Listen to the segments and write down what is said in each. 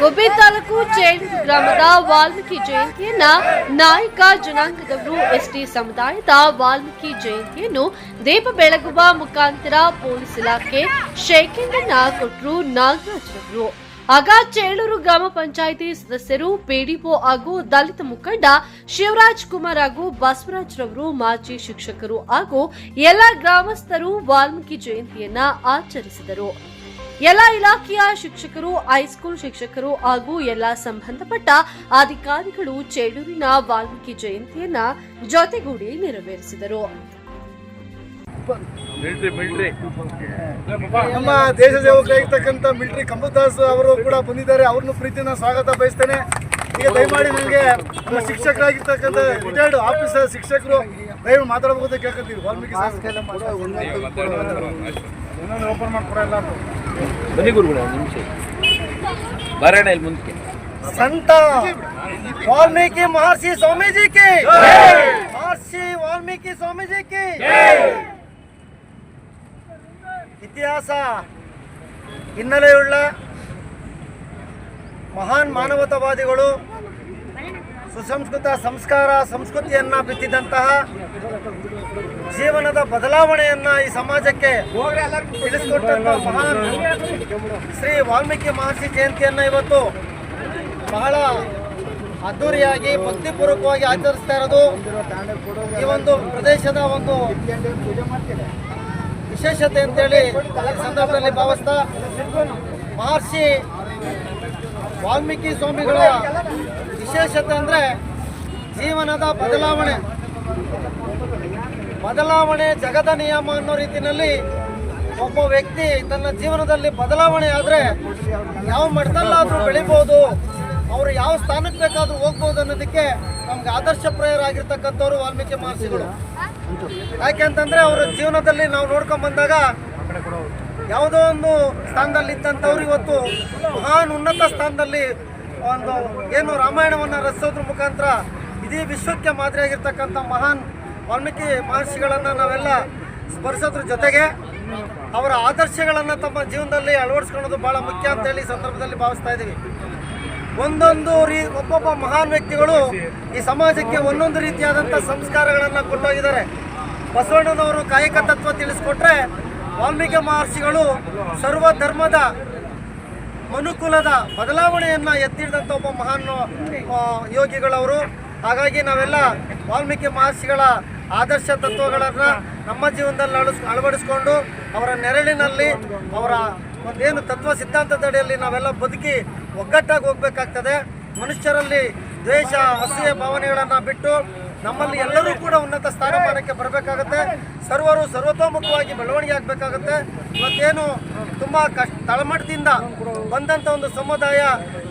ಗುಬ್ಬಿ ತಾಲೂಕು ಜೈನ್ ಗ್ರಾಮದ ವಾಲ್ಮೀಕಿ ಜಯಂತಿಯನ್ನ ನಾಯಕ ಜನಾಂಗದವರು ಎಸ್ಟಿ ಸಮುದಾಯದ ವಾಲ್ಮೀಕಿ ಜಯಂತಿಯನ್ನು ದೀಪ ಬೆಳಗುವ ಮುಖಾಂತರ ಪೊಲೀಸ್ ಇಲಾಖೆ ಶೇಕಿಂಗನ್ನ ಕೊಟ್ಟರು ನಾಗರಾಜ್ರವರು ಆಗ ಚೇಳೂರು ಗ್ರಾಮ ಪಂಚಾಯಿತಿ ಸದಸ್ಯರು ಪಿಡಿಒ ಹಾಗೂ ದಲಿತ ಮುಖಂಡ ಶಿವರಾಜ್ ಕುಮಾರ್ ಹಾಗೂ ಬಸವರಾಜ್ ರವರು, ಮಾಜಿ ಶಿಕ್ಷಕರು ಹಾಗೂ ಎಲ್ಲ ಗ್ರಾಮಸ್ಥರು ವಾಲ್ಮೀಕಿ ಜಯಂತಿಯನ್ನ ಆಚರಿಸಿದರು. ಎಲ್ಲ ಇಲಾಖೆಯ ಶಿಕ್ಷಕರು ಹೈಸ್ಕೂಲ್ ಶಿಕ್ಷಕರು ಹಾಗೂ ಎಲ್ಲ ಸಂಬಂಧಪಟ್ಟ ಅಧಿಕಾರಿಗಳು ಚೇಳೂರಿನ ವಾಲ್ಮೀಕಿ ಜಯಂತಿಯನ್ನ ಜೊತೆಗೂಡಿ ನೆರವೇರಿಸಿದರು. ನಮ್ಮ ದೇಶ ಸೇವಕರಾಗಿರ್ತಕ್ಕಂಥ ಮಿಲ್ಟ್ರಿ ಕಂಬದಾಸ್ ಅವರು ಕೂಡ ಬಂದಿದ್ದಾರೆ. ಅವ್ರನ್ನು ಪ್ರೀತಿನ ಸ್ವಾಗತ ಬಯಸ್ತೇನೆ. ಈಗ ದಯಮಾಡಿ ನನಗೆ ನಮ್ಮ ಶಿಕ್ಷಕರಾಗಿರ್ತಕ್ಕಂಥ ರಿಟೈರ್ಡ್ ಆಫೀಸರ್ ಶಿಕ್ಷಕರು ದಯವಿಟ್ಟು ಮಾತಾಡಬೇಕು ಅಂತ ಕೇಳ್ಕೊತೀವಿ. ವಾಲ್ಮೀಕಿ ಓಪನ್ ಮಾಡ್ಕೊಡಲ್ಲ ಬನ್ನಿ ಗುರುಗಳ ನಿಮಿಷ ಬರೋಣ ಇಲ್ಲಿ ಮುಂದಕ್ಕೆ. ಸಂತ ವಾಲ್ಮೀಕಿ ಮಹರ್ಷಿ ಸ್ವಾಮೀಜಿ ಕಿ. ಮಹರ್ಷಿ ವಾಲ್ಮೀಕಿ ಸ್ವಾಮೀಜಿಕೆ ಇತಿಹಾಸ ಹಿನ್ನೆಲೆಯುಳ್ಳ ಮಹಾನ್ ಮಾನವತಾವಾದಿಗಳು ಸುಸಂಸ್ಕೃತ ಸಂಸ್ಕಾರ ಸಂಸ್ಕೃತಿಯನ್ನ ಬಿತ್ತಿದಂತಹ ಜೀವನದ ಬದಲಾವಣೆಯನ್ನ ಈ ಸಮಾಜಕ್ಕೆ ತಿಳಿಸಿಕೊಟ್ಟಂತಹ ಮಹಾನ್ ಶ್ರೀ ವಾಲ್ಮೀಕಿ ಮಹರ್ಷಿ ಜಯಂತಿಯನ್ನ ಇವತ್ತು ಬಹಳ ಅದ್ದೂರಿಯಾಗಿ, ಭಕ್ತಿಪೂರ್ವಕವಾಗಿ ಆಚರಿಸ್ತಾ ಇರೋದು ಈ ಒಂದು ಪ್ರದೇಶದ ಒಂದು ವಿಶೇಷತೆ ಅಂತೇಳಿ ಸಂದರ್ಭದಲ್ಲಿ ಭಾವಿಸ್ತಾ ಮಹರ್ಷಿ ವಾಲ್ಮೀಕಿ ಸ್ವಾಮಿಗಳ ವಿಶೇಷತೆ ಅಂದರೆ ಜೀವನದ ಬದಲಾವಣೆ. ಬದಲಾವಣೆ ಜಗದ ನಿಯಮ ಅನ್ನೋ ರೀತಿಯಲ್ಲಿ ಒಬ್ಬ ವ್ಯಕ್ತಿ ತನ್ನ ಜೀವನದಲ್ಲಿ ಬದಲಾವಣೆ ಆದರೆ ಯಾವ ಮಟ್ಟದಲ್ಲಾದರೂ ಬೆಳಿಬೋದು, ಅವರು ಯಾವ ಸ್ಥಾನಕ್ಕೆ ಬೇಕಾದರೂ ಹೋಗ್ಬೋದು ಅನ್ನೋದಕ್ಕೆ ನಮ್ಗೆ ಆದರ್ಶಪ್ರಾಯರಾಗಿರ್ತಕ್ಕಂಥವ್ರು ವಾಲ್ಮೀಕಿ ಮಹರ್ಷಿಗಳು. ಯಾಕೆಂತಂದರೆ ಅವರ ಜೀವನದಲ್ಲಿ ನಾವು ನೋಡ್ಕೊಂಡ್ ಬಂದಾಗ ಯಾವುದೋ ಒಂದು ಸ್ಥಾನದಲ್ಲಿ ಇದ್ದಂಥವ್ರು ಇವತ್ತು ಮಹಾನ್ ಉನ್ನತ ಸ್ಥಾನದಲ್ಲಿ ಒಂದು ಏನು ರಾಮಾಯಣವನ್ನು ರಚಿಸೋದ್ರ ಮುಖಾಂತರ ಇಡೀ ವಿಶ್ವಕ್ಕೆ ಮಾದರಿಯಾಗಿರ್ತಕ್ಕಂಥ ಮಹಾನ್ ವಾಲ್ಮೀಕಿ ಮಹರ್ಷಿಗಳನ್ನು ನಾವೆಲ್ಲ ಸ್ಮರಿಸೋದ್ರ ಜೊತೆಗೆ ಅವರ ಆದರ್ಶಗಳನ್ನು ತಮ್ಮ ಜೀವನದಲ್ಲಿ ಅಳವಡಿಸ್ಕೊಳ್ಳೋದು ಭಾಳ ಮುಖ್ಯ ಅಂತೇಳಿ ಹೇಳಿ ಸಂದರ್ಭದಲ್ಲಿ ಭಾವಿಸ್ತಾ ಇದ್ದೀವಿ. ಒಂದೊಂದು ರೀ, ಒಬ್ಬೊಬ್ಬ ಮಹಾನ್ ವ್ಯಕ್ತಿಗಳು ಈ ಸಮಾಜಕ್ಕೆ ಒಂದೊಂದು ರೀತಿಯಾದಂಥ ಸಂಸ್ಕಾರಗಳನ್ನು ಕೊಟ್ಟೋಗಿದ್ದಾರೆ. ಬಸವಣ್ಣನವರು ಕಾಯಕ ತತ್ವ ತಿಳಿಸ್ಕೊಟ್ರೆ ವಾಲ್ಮೀಕಿ ಮಹರ್ಷಿಗಳು ಸರ್ವ ಧರ್ಮದ ಮನುಕುಲದ ಬದಲಾವಣೆಯನ್ನು ಎತ್ತಿಡಿದಂಥ ಒಬ್ಬ ಮಹಾನ್ ಯೋಗಿಗಳವರು. ಹಾಗಾಗಿ ನಾವೆಲ್ಲ ವಾಲ್ಮೀಕಿ ಮಹರ್ಷಿಗಳ ಆದರ್ಶ ತತ್ವಗಳನ್ನು ನಮ್ಮ ಜೀವನದಲ್ಲಿ ಅಳಸ್, ಅಳವಡಿಸ್ಕೊಂಡು ಅವರ ನೆರಳಿನಲ್ಲಿ ಅವರ ಒಂದೇನು ತತ್ವ ಸಿದ್ಧಾಂತದಡಿಯಲ್ಲಿ ನಾವೆಲ್ಲ ಬದುಕಿ ಒಗ್ಗಟ್ಟಾಗಿ ಹೋಗ್ಬೇಕಾಗ್ತದೆ. ಮನುಷ್ಯರಲ್ಲಿ ದ್ವೇಷ, ಅಸೂಯ, ಭಾವನೆಗಳನ್ನು ಬಿಟ್ಟು ನಮ್ಮಲ್ಲಿ ಎಲ್ಲರೂ ಕೂಡ ಉನ್ನತ ಸ್ಥಾನಮಾನಕ್ಕೆ ಬರಬೇಕಾಗುತ್ತೆ. ಸರ್ವರು ಸರ್ವತೋಮುಖವಾಗಿ ಬೆಳವಣಿಗೆ ಆಗಬೇಕಾಗುತ್ತೆ. ಇವತ್ತೇನು ತುಂಬ ಕಷ್ಟ, ತಳಮಟ್ಟದಿಂದ ಬಂದಂಥ ಒಂದು ಸಮುದಾಯ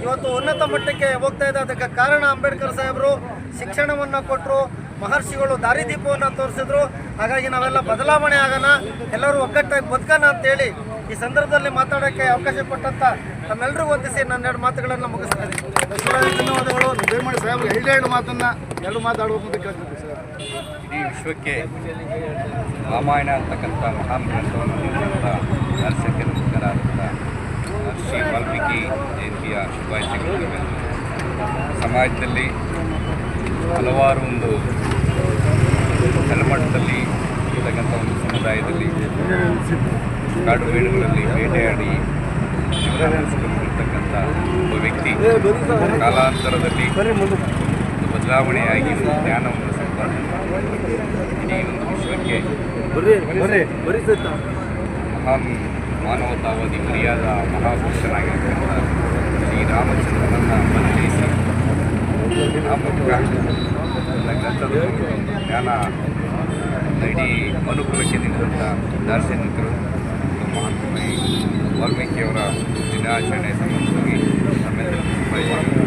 ಇವತ್ತು ಉನ್ನತ ಮಟ್ಟಕ್ಕೆ ಹೋಗ್ತಾ ಇದೆ. ಅದಕ್ಕೆ ಕಾರಣ ಅಂಬೇಡ್ಕರ್ ಸಾಹೇಬರು, ಶಿಕ್ಷಣವನ್ನು ಕೊಟ್ಟರು ಮಹರ್ಷಿಗಳು ದಾರಿದೀಪವನ್ನು ತೋರಿಸಿದ್ರು. ಹಾಗಾಗಿ ನಾವೆಲ್ಲ ಬದಲಾವಣೆ ಆಗೋಣ. ಎಲ್ಲರೂ ಒಗ್ಗಟ್ಟಾಗಿ ಬದುಕೋಣ ಅಂತೇಳಿ ಈ ಸಂದರ್ಭದಲ್ಲಿ ಮಾತಾಡೋಕ್ಕೆ ಅವಕಾಶ ಕೊಟ್ಟಂತ ತಮ್ಮೆಲ್ಲರಿಗೂ ವಂದಿಸಿ ನನ್ನೆರಡು ಮಾತುಗಳನ್ನು ಮುಗಿಸ್ತಾ ಇದ್ದೀನಿ ಧನ್ಯವಾದಗಳು ದಯಮಾಡಿ ಸಾಹೇಬ್ ಎರಡು ಮಾತನ್ನ ಎರಡು ಮಾತಾಡಬೇಕು ಅಂತ ಕೇಳ್ತೀವಿ ಸರ್. ಇಡೀ ವಿಶ್ವಕ್ಕೆ ರಾಮಾಯಣ ಅಂತಕ್ಕಂಥ ಮಹಾನ್ ಗ್ರಂಥವನ್ನು ನೀಡಿದಂಥ ಶ್ರೀ ವಾಲ್ಮೀಕಿ ಜಯಂತಿಯ ಶುಭಾಶಯಗಳು. ಸಮಾಜದಲ್ಲಿ ಹಲವಾರು ಒಂದು ತಳಮಟ್ಟದಲ್ಲಿ ಇರ್ತಕ್ಕಂಥ ಒಂದು ಸಮುದಾಯದಲ್ಲಿ, ಕಾಡು ಬೀಡುಗಳಲ್ಲಿ ಬೇಟೆಯಾಡಿ ಇರ್ತಕ್ಕಂಥ ಒಬ್ಬ ವ್ಯಕ್ತಿ ಕಾಲಾಂತರದಲ್ಲಿ ಬದಲಾವಣೆಯಾಗಿ ಒಂದು ಜ್ಞಾನವನ್ನು ಸಂಪಾದನೆ ಇಡೀ ಒಂದು ವಿಶ್ವಕ್ಕೆ ಮಹಾನ್ ಮಾನವತಾವಾದಿ ಮರ್ಯಾದ ಮಹಾಪುರುಷನಾಗಿರ್ತಕ್ಕಂಥ ಶ್ರೀರಾಮಚಂದ್ರನನ್ನು ಪರಿಚಯಿಸಿ ನಮ್ಮ ಗ್ರಂಥದ ಜ್ಞಾನ ಇಡೀ ಮನುಕುಲಕ್ಕೆ ನೀಡಿದಂಥ ದಾರ್ಶನಿಕರು ಮಹಾತ್ಮಿ ವಾಲ್ಮೀಕಿಯವರ ದಿನಾಚರಣೆ ಸಂಬಂಧವಾಗಿ ನಮ್ಮೆಲ್ಲರಿಗೂ ಶುಭಾಶಯಗಳು